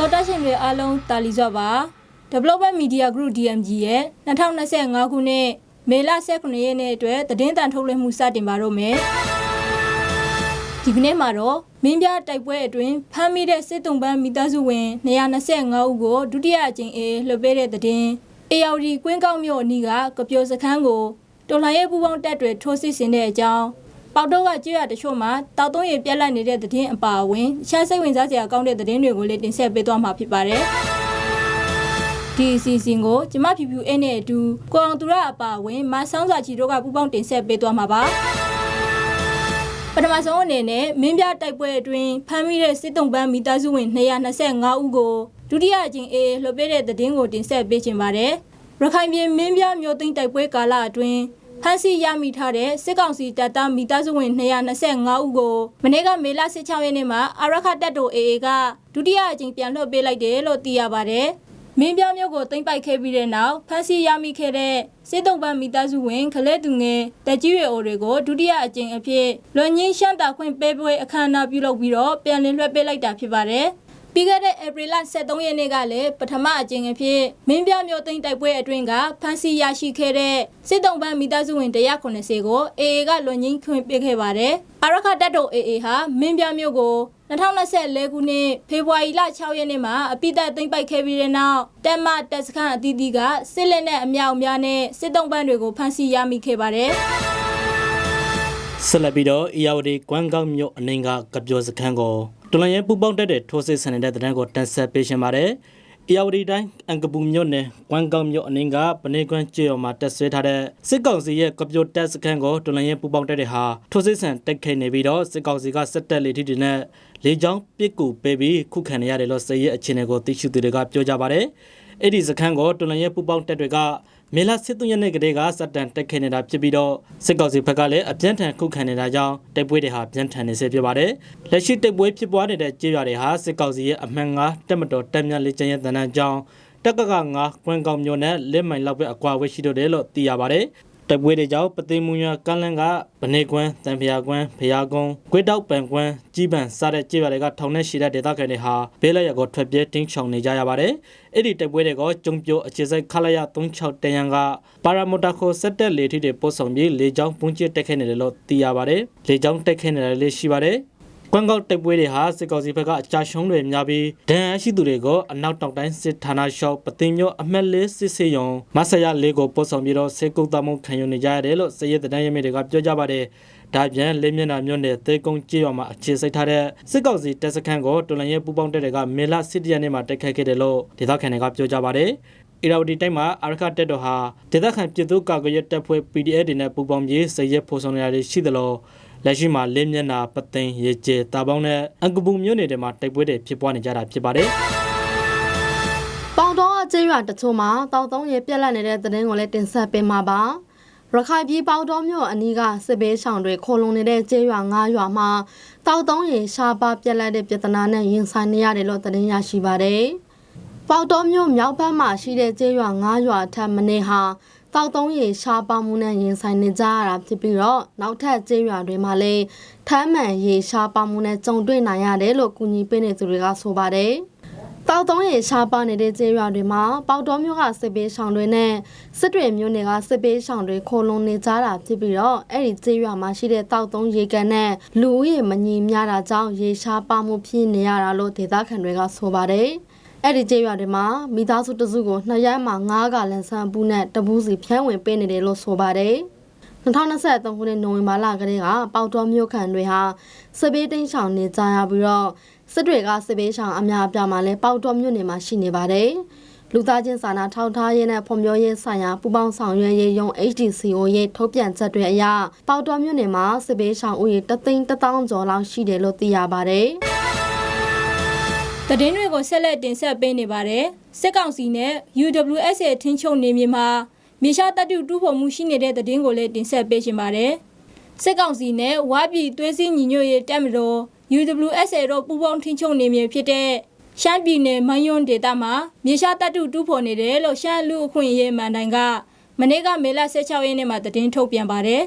တော်တက်ရှင်တွေအားလုံးတာလီစွာပါ Development Media Group DMG ရဲ့2025ခုနှစ်မေလ19ရက်နေ့အတွက်သတင်းတန်ထုတ်လွှင့်မှုစတင်ပါတော့မယ်ဒီကနေ့မှာတော့မင်းပြတိုက်ပွဲအတွင်းဖမ်းမိတဲ့စစ်တုံးပန်းမိသားစုဝင်225ဦးကိုဒုတိယအကြိမ်အေးလွှတ်ပေးတဲ့သတင်း ARD ကွင်းကောက်မြို့အနီးကကပျော်စခန်းကိုတော်လှန်ရေးပူးပေါင်းတပ်တွေထိုးစစ်ဆင်တဲ့အကြောင်း ပေါတော့ကကျွရတချို့မှာတောက်သုံးရပြက်လက်နေတဲ့သတင်းအပါအဝင်တခြားစိတ်ဝင်စားစရာကောင်းတဲ့သတင်းတွေကိုလည်းတင်ဆက်ပေးသွားမှာဖြစ်ပါတယ်ဒီအစီအစဉ်ကိုကျမဖြူဖြူအင်းနဲ့အတူကိုအောင်သူရအပါအဝင်မဆောင်းစာချီတို့ကပူးပေါင်းတင်ဆက်ပေးသွားမှာပါပထမဆုံးအနေနဲ့မင်းပြတိုက်ပွဲအတွင်းဖမ်းမိတဲ့စစ်တုံးပန်းမိသားစုဝင်225ဦးကိုဒုတိယအကြိမ်အေးလွှတ်ပေးတဲ့သတင်းကိုတင်ဆက်ပေးချင်ပါတယ်ရခိုင်ပြည်မင်းပြမြို့သိမ်းတိုက်ပွဲကာလအတွင်း ဖမ်းဆီးရမိထားတဲ့စစ်ကောင်စီတပ်သားမိသားစုဝင်225ဦးကိုမနေ့ကမေလ16ရက်နေ့မှာအာရခတပ်တော် AA ကဒုတိယအကြိမ်ပြန်လွှတ်ပေးလိုက်တယ်လို့သိရပါတယ်။မင်းပြောင်းမျိုးကိုသိမ့်ပိုက်ခဲ့ပြီးတဲ့နောက်ဖမ်းဆီးရမိခဲ့တဲ့စစ်တုံးပန်းမိသားစုဝင်ခလဲသူငယ်တက်ကြီးရွယ်အိုတွေကိုဒုတိယအကြိမ်အဖြစ်လွန်ငင်းရှမ်းတာခွင့်ပေးပွဲအခမ်းအနားပြုလုပ်ပြီးတော့ပြန်လည်လွှတ်ပေးလိုက်တာဖြစ်ပါတယ်။ ပြီးခဲ့တဲ့ဧပြီလ23ရက်နေ့ကလည်းပထမအကြိမ်အဖြစ်မင်းပြမျိုးသိန်းတိုက်ပွဲအတွင်းကဖမ်းဆီးရရှိခဲ့တဲ့စစ်တုံးပန်းမိသားစုဝင်190ကို AA ကလွန်ငင်းခွင့်ပေးခဲ့ပါတယ်။အာရခတပ်တော် AA ဟာမင်းပြမျိုးကို2024ခုနှစ်ဖေဖော်ဝါရီလ6ရက်နေ့မှာအပိသက်သိမ်းပိုက်ခဲ့ပြီးတဲ့နောက်တက်မတက်စခန်းအသီးသီးကစစ်လက်နဲ့အမြောက်အများနဲ့စစ်တုံးပန်းတွေကိုဖမ်းဆီးရမိခဲ့ပါတယ်။ ဆက်လက်ပြီးတော့အီယာဝတီကွမ်ကောက်မြို့အနှင်းကကပြောစခန်းကိုတလန်ရဲပူပေါင်းတက်တဲ့ထိုးစစ်ဆန်နေတဲ့တံတန်းကိုတင်ဆက်ပေးရှင်ပါတယ်။အီယာဝတီတိုင်းအန်ကပူမြို့နယ်ကွမ်ကောက်မြို့အနှင်းကပနေကွမ်ကျွော်မှာတက်ဆွဲထားတဲ့စစ်ကောင်စီရဲ့ကပြောတက်စခန်းကိုတလန်ရဲပူပေါင်းတက်တဲ့ဟာထိုးစစ်ဆန်တက်ခဲ့နေပြီးတော့စစ်ကောင်စီကစစ်တပ်လေထီတွေနဲ့လေကြောင်းပစ်ကူပေးပြီးခုခံနေရတယ်လို့စစ်ရေးအခြေအနေကိုသိရှိသူတွေကပြောကြပါတယ်။အဲ့ဒီစခန်းကိုတလန်ရဲပူပေါင်းတက်တွေက မေလစစ်သွရက်နေ့ကတည်းကစတင်တက်ခဲ့နေတာဖြစ်ပြီးတော့စစ်ကောင်စီဘက်ကလည်းအပြင်းထန်ခုခံနေတာကြောင့်တိုက်ပွဲတွေဟာပြင်းထန်နေစေဖြစ်ပါတယ်။လက်ရှိတိုက်ပွဲဖြစ်ပွားနေတဲ့ကြေးရွာတွေဟာစစ်ကောင်စီရဲ့အမှန်ငါတက်မတော်တက်မြတ်လေးကျန်ရဲ့တန်တန်းကြောင့်တက်ကကငါကွင်းကောင်မျိုးနဲ့လက်မိုင်လောက်ပဲအကွာဝဲရှိတော့တယ်လို့သိရပါတယ်။ တိုက်ပွဲတွေကြောင့်ပသိမ်မူညာကန်းလန်းကဗနေကွန်းတန်ဖျာကွန်းဖျာကုန်းကွေးတောက်ပန်ကွန်းကြီးပန်စတဲ့ကြေးရွာတွေကထောင်နဲ့ရှိတဲ့ဒေသခံတွေဟာဘေးလက်ရကိုထွက်ပြေးတင်းချောင်နေကြရပါတယ်။အဲ့ဒီတိုက်ပွဲတွေကကျုံပြိုအခြေစိုက်ခလာရ36တရန်ကပါရာမိုတာခိုစက်တက်လေထီတွေပို့ဆောင်ပြီးလေကြောင်းပုံကျစ်တက်ခဲ့နေတယ်လို့သိရပါတယ်။လေကြောင်းတက်ခဲ့နေတယ်လည်းရှိပါတယ်။ ကွမ်ကောက်တိုက်ပွဲတွေဟာစစ်ကောင်စီဘက်ကအကြရှုံးတွေများပြီးဒဏ်ရာရှိသူတွေကိုအနောက်တောင်တိုင်းစစ်ဌာနရှောက်ပသိမ်မျိုးအမှတ်လေးစစ်စေးရုံမဆရလေးကိုပို့ဆောင်ပြီးတော့စေကုတ်တမှုခံယူနေကြရတယ်လို့စရဲတန်းရမိတွေကပြောကြပါတယ်ဒါပြန်လေးမျက်နှာမြို့နယ်သေကုန်းကြေးရွာမှာအခြေစိုက်ထားတဲ့စစ်ကောင်စီတပ်စခန်းကိုတော်လန်ရဲပူပေါင်းတပ်တွေကမေလစစ်တရနေ့မှာတိုက်ခိုက်ခဲ့တယ်လို့ဒေသခံတွေကပြောကြပါတယ်အီရာဝတီတိုင်းမှာအာရခတက်တော်ဟာဒေသခံပြည်သူ့ကာကွယ်ရေးတပ်ဖွဲ့ PDF တွေနဲ့ပူးပေါင်းပြီးစရဲဖော်ဆောင်နေတာရှိသလို လက်ရှိမှာလင်းမျက်နာပသိမ်ရေကျဲတာပေါင်းနဲ့အင်ကပူမြို့နယ်တွေမှာတိုက်ပွဲတွေဖြစ်ပွားနေကြတာဖြစ်ပါတယ်။ပေါင်တော်အကျေးရွာတချို့မှာတောက်သုံးရေပြက်လက်နေတဲ့သတင်းကိုလည်းတင်ဆက်ပေးမှာပါရခိုင်ပြည်ပေါတော်မြို့အနီးကစစ်ဘေးရှောင်တွေခိုလုံနေတဲ့ကျေးရွာ၅ရွာမှာတောက်သုံးရေရှားပါပြက်လက်တဲ့ပြဿနာနဲ့ရင်ဆိုင်နေရတယ်လို့သတင်းရရှိပါတယ်။ပေါတော်မြို့မြောက်ဘက်မှာရှိတဲ့ကျေးရွာ၅ရွာထပ်မင်းဟာ တောက်သုံးရေရှားပါမှုနဲ့ရင်ဆိုင်နေကြရတာဖြစ်ပြီးတော့နောက်ထပ်ကျေးရွာတွေမှာလည်းထမ်းမှန်ရေရှားပါမှုနဲ့ကြုံတွေ့နိုင်ရတယ်လို့ကူညီပေးနေသူတွေကဆိုပါတယ်။တောက်သုံးရေရှားပါနေတဲ့ကျေးရွာတွေမှာပေါတော်မြို့ကစစ်ပေးဆောင်တွေနဲ့စစ်တွေမြို့နယ်ကစစ်ပေးဆောင်တွေခိုလုံနေကြတာဖြစ်ပြီးတော့အဲ့ဒီကျေးရွာမှာရှိတဲ့တောက်သုံးရေကန်နဲ့လူဦးရေမညီမျှတာကြောင့်ရေရှားပါမှုဖြစ်နေရတာလို့ဒေသခံတွေကဆိုပါတယ်။ အဲ့ဒီကျေးရွာတွေမှာမိသားစုတစုကိုနှစ်ရက်မှငားကလန်ဆန်ပူနဲ့တပူးစီဖြန်းဝင်ပေးနေတယ်လို့ဆိုပါတယ်။2023ခုနှစ်နိုဝင်ဘာလကတည်းကပေါတော်မြို့ခံတွေဟာစစ်ဘေးတိမ်းရှောင်နေကြရပြီးတော့စစ်တွေကစစ်ဘေးရှောင်အများအပြားမှာလည်းပေါတော်မြို့နယ်မှာရှိနေပါတယ်။လူသားချင်းစာနာထောက်ထားရေးနဲ့ဖွံ့ဖြိုးရေးဆိုင်ရာပူးပေါင်းဆောင်ရွက်ရေးယုံ HDCO ရဲ့ထုတ်ပြန်ချက်တွေအရပေါတော်မြို့နယ်မှာစစ်ဘေးရှောင်ဦးရေတသိန်းတစ်သောင်းကျော်လောက်ရှိတယ်လို့သိရပါတယ်။ သတင်းတွေကိုဆက်လက်တင်ဆက်ပေးနေပါတယ်စစ်ကောင်စီနဲ့ UWSA ထင်းချုပ်နေမြေမှာမြေရှားတပ်တုတူးဖော်မှုရှိနေတဲ့သတင်းကိုလည်းတင်ဆက်ပေးရှင်ပါတယ်စစ်ကောင်စီနဲ့ဝါပြည်သွေးစည်းညီညွတ်ရေးတပ်မတော် UWSA တို့ပူးပေါင်းထင်းချုပ်နေမြေဖြစ်တဲ့ရှမ်းပြည်နယ်မယွန်းဒေသမှာမြေရှားတပ်တုတူးဖော်နေတယ်လို့ရှမ်းလူအခွင့်အရေးမန်တိုင်ကမနေ့ကမေလ16ရက်နေ့မှာသတင်းထုတ်ပြန်ပါတယ်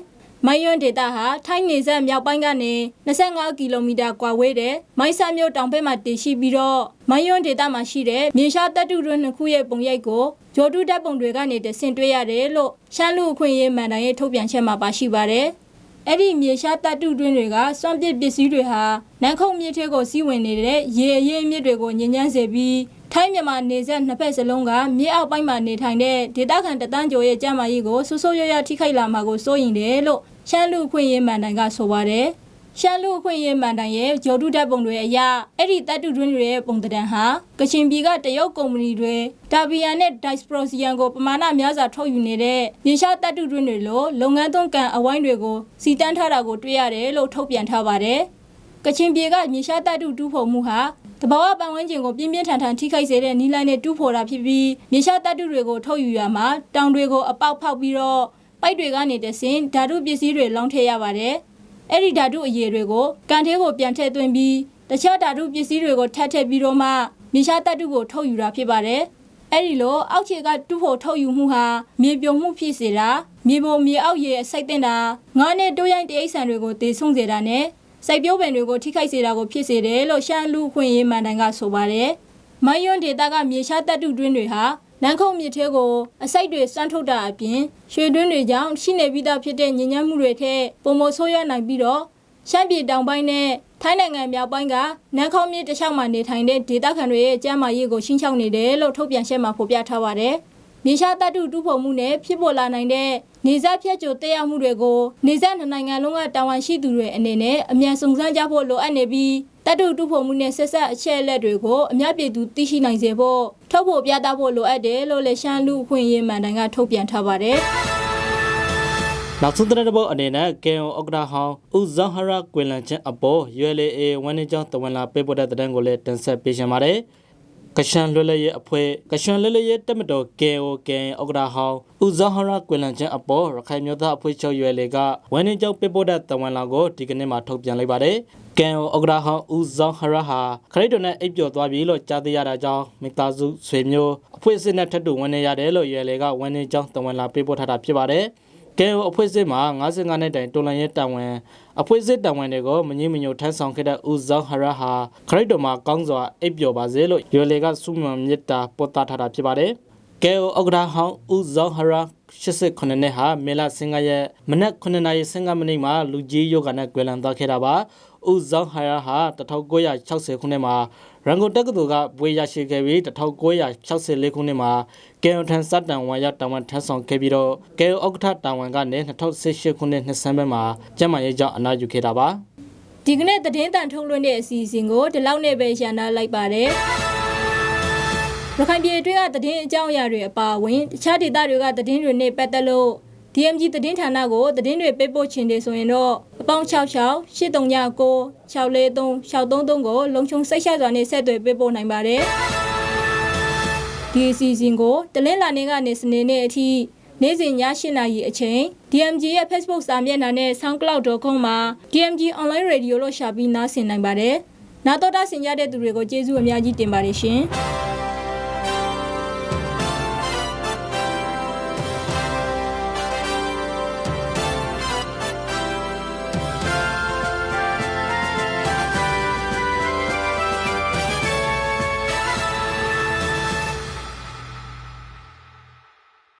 မိုင်းယွန်းဒေတာဟာထိုင်းနေဆက်မြောက်ပိုင်းကနေ25ကီလိုမီတာကွာဝေးတဲ့မိုင်းဆာမြို့တောင်ဘက်မှာတည်ရှိပြီးတော့မိုင်းယွန်းဒေတာမှာရှိတဲ့မြေရှားတပ်တုတွင်းနှစ်ခုရဲ့ပုံရိပ်ကိုဂျော်တူဓာတ်ပုံတွေကနေတဆင့်တွေ့ရတယ်လို့ရှမ်းလူအခွင့်အရေးမန်တိုင်ရဲ့ထုတ်ပြန်ချက်မှာပါရှိပါတယ်။အဲ့ဒီမြေရှားတပ်တုတွင်းတွေကစွန့်ပစ်ပစ္စည်းတွေဟာနန်းခုတ်မြစ်ထဲကိုစီးဝင်နေတဲ့ရေအရင်းမြစ်တွေကိုညဉ့်ညမ်းစေပြီးထိုင်းမြန်မာနေဆက်နှစ်ဖက်စလုံးကမြေအောက်ပိုင်းမှာနေထိုင်တဲ့ဒေသခံတသန်းကျော်ရဲ့ကျန်းမာရေးကိုဆူဆိုးရွရထိခိုက်လာမှာကိုစိုးရင်တယ်လို့ ရှမ်းလူအခွင့်အရေးမန်တိုင်ကဆိုပါတယ်။ရှမ်းလူအခွင့်အရေးမန်တိုင်ရဲ့ဂျော်တုဓာတ်ပုံတွေအရအဲ့ဒီတပ်တုတွင်းတွေရဲ့ပုံသဏ္ဍာန်ဟာကချင်ပြည်ကတရုတ်ကုမ္ပဏီတွေဒါဗီယန်နဲ့ဒိုက်စပရိုစီယန်ကိုပမာဏများစွာထုတ်ယူနေတဲ့မြေရှားတပ်တုတွင်းတွေလိုလုပ်ငန်းသွင်းကံအဝိုင်းတွေကိုစီတန်းထားတာကိုတွေ့ရတယ်လို့ထုတ်ပြန်ထားပါတယ်။ကချင်ပြည်ကမြေရှားတပ်တုတူးဖော်မှုဟာတဘာဝပတ်ဝန်းကျင်ကိုပြင်းပြင်းထန်ထန်ထိခိုက်စေတဲ့နီလိုင်းနဲ့တူးဖော်တာဖြစ်ပြီးမြေရှားတပ်တုတွေကိုထုတ်ယူရမှာတောင်တွေကိုအပေါက်ဖောက်ပြီးတော့ ပိုက်တွေကနေတဆင်ဓာတုပစ္စည်းတွေလောင်းထည့်ရပါတယ်။အဲ့ဒီဓာတုအရည်တွေကိုကန်သေးကိုပြန်ထည့်သွင်းပြီးတခြားဓာတုပစ္စည်းတွေကိုထပ်ထည့်ပြီးတော့မှမြေရှားတပ်တုကိုထုတ်ယူတာဖြစ်ပါတယ်။အဲ့ဒီလိုအောက်ခြေကတူဖို့ထုတ်ယူမှုဟာမြေပြုံမှုဖြစ်စေတာမြေပေါ်မြေအောက်ရေအစိတ်တင်တာငါးနဲ့တိုးရိုင်းတရိတ်ဆန်တွေကိုတည်ဆုံစေတာနဲ့စိုက်ပျိုးပင်တွေကိုထိခိုက်စေတာကိုဖြစ်စေတယ်လို့ရှမ်းလူခွင့်ရေးမန်တိုင်ကဆိုပါတယ်။မိုင်းယွန်းဒေတာကမြေရှားတပ်တုတွင်းတွေဟာ နန်းခုတ်မြစ်ထဲကိုအစိတ်တွေစမ်းထုတ်တာအပြင်ရွှေတွင်းတွေကြောင့်ရှိနေပြီးသားဖြစ်တဲ့ညဉ့်ညမ်းမှုတွေထက်ပုံမဆိုးရွားနိုင်ပြီးတော့ရှမ်းပြည်တောင်ပိုင်းနဲ့ထိုင်းနိုင်ငံမြောက်ပိုင်းကနန်းခေါမြစ်တစ်လျှောက်မှာနေထိုင်တဲ့ဒေသခံတွေရဲ့ကျန်းမာရေးကိုရှင်းချောက်နေတယ်လို့ထုတ်ပြန်ချက်မှာဖော်ပြထားပါတယ်။မြေရှားတပ်တုတူးဖော်မှုနဲ့ဖြစ်ပေါ်လာနိုင်တဲ့နေဆက်ဖြတ်ကျော်တက်ရောက်မှုတွေကိုနေဆက်နှစ်နိုင်ငံလုံးကတာဝန်ရှိသူတွေအနေနဲ့အမြန်စုံစမ်းကြဖို့လိုအပ်နေပြီး တပ်တုတူးဖော်မှုနဲ့ဆက်ဆက်အချက်အလက်တွေကိုအများပြည်သူသိရှိနိုင်စေဖို့ထုတ်ဖို့ပြသဖို့လိုအပ်တယ်လို့လည်းရှမ်းလူအခွင့်အရေးမှန်တိုင်ကထုတ်ပြန်ထားပါတယ်။နောက်ဆုံးတဲ့ဘောအနေနဲ့ကေအိုဩကရာဟောင်းဦးဇောင်းဟရာကွင်လန်ချင်းအပေါ် ULA ဝန်နေကြောင်းတဝန်လာပေးပို့တဲ့တဲ့ကိုလည်းတင်ဆက်ပေးရှင်ပါတယ် ကရှန်လွတ်လပ်ရေးအဖွဲ့ကရှန်လွတ်လပ်ရေးတက်မတော် KOK ဩကရာဟောင်းဦးဇောင်းဟရာကွင်လန်ချင်းအပေါ်ရခိုင်မျိုးသားအဖွဲ့ချုပ် ULA ကဝန်နေကြောင်းပေးပို့တဲ့တဝန်လာကိုဒီကနေ့မှထုတ်ပြန်လိုက်ပါတယ်ကန်ဩကရာဟောင်းဦးဇောင်းဟရာဟာခရစ်တော်နဲ့အိပ်ပျော်သွားပြီလို့ကြားသိရတာကြောင့်မိသားစုဆွေမျိုးအဖွဲ့အစည်းနဲ့ထပ်တူဝန်နေရတယ်လို့ ULA ကဝန်နေကြောင်းတဝန်လာပေးပို့ထားတာဖြစ်ပါတယ် ကဲအဖွဲ့အစည်းမှာ55နှစ်တိုင်တော်လန်ရဲ့တာဝန်အဖွဲ့အစည်းတာဝန်တွေကိုမငြင်းမညိုထမ်းဆောင်ခဲ့တဲ့ဦးဇောင်းဟရဟာခရစ်တော်မှာကောင်းစွာအိပ်ပျော်ပါစေလို့ရွေလေကစုမှန်မြတ်တာပို့တာထားတာဖြစ်ပါတယ်ကဲဩဂရာဟောင်းဦးဇောင်းဟရ89နှစ်ဟာမေလာစင်ကရဲ့မနက်9နာရီ15မိနစ်မှာလူကြီးယောဂနဲ့ကွယ်လွန်သွားခဲ့တာပါ ဦးဇောင်းဟရဟာ1960ခုနှစ်မှာရန်ကုန်တက္ကသိုလ်ကဘွေရရှိခဲ့ပြီး1964ခုနှစ်မှာကဲယွန်ထန်စတန်ဝန်ရတာဝန်ထမ်းဆောင်ခဲ့ပြီးတော့ကဲယွန်ဥက္ကဋ္ဌတာဝန်ကနေ2018ခုနှစ်နှစ်ဆန်းပိုင်းမှာကျန်းမာရေးကြောင့်အနားယူခဲ့တာပါဒီကနေ့သတင်းတန်ထုတ်လွှင့်တဲ့အစီအစဉ်ကိုဒီလောက်နဲ့ပဲရန်နာလိုက်ပါတယ်။ရခိုင်ပြည်အတွင်းကသတင်းအကြောင်းအရာတွေအပါအဝင်တခြားဒေသတွေကသတင်းတွေနဲ့ပတ်သက်လို့ DMG သတင်းဌာနကိုသတင်းတွေပေးပို့ခြင်းတွေဆိုရင်တော့ အပေါင်း66 839 643 633ကိုလုံခြုံစိတ်ချစွာနဲ့ဆက်သွယ်ပေးပို့နိုင်ပါတယ်။ဒီအစီအစဉ်ကိုတလင်းလာနေကနေစနေနေ့အထိနေ့စဉ်ည8:00နာရီအချိန် DMG ရဲ့ Facebook စာမျက်နှာနဲ့ soundcloud.com မှာ DMG online radio လို့ရှာပြီးနားဆင်နိုင်ပါတယ်။နာတော်တာဆင်ကြတဲ့သူတွေကိုကျေးဇူးအများကြီးတင်ပါတယ်ရှင်။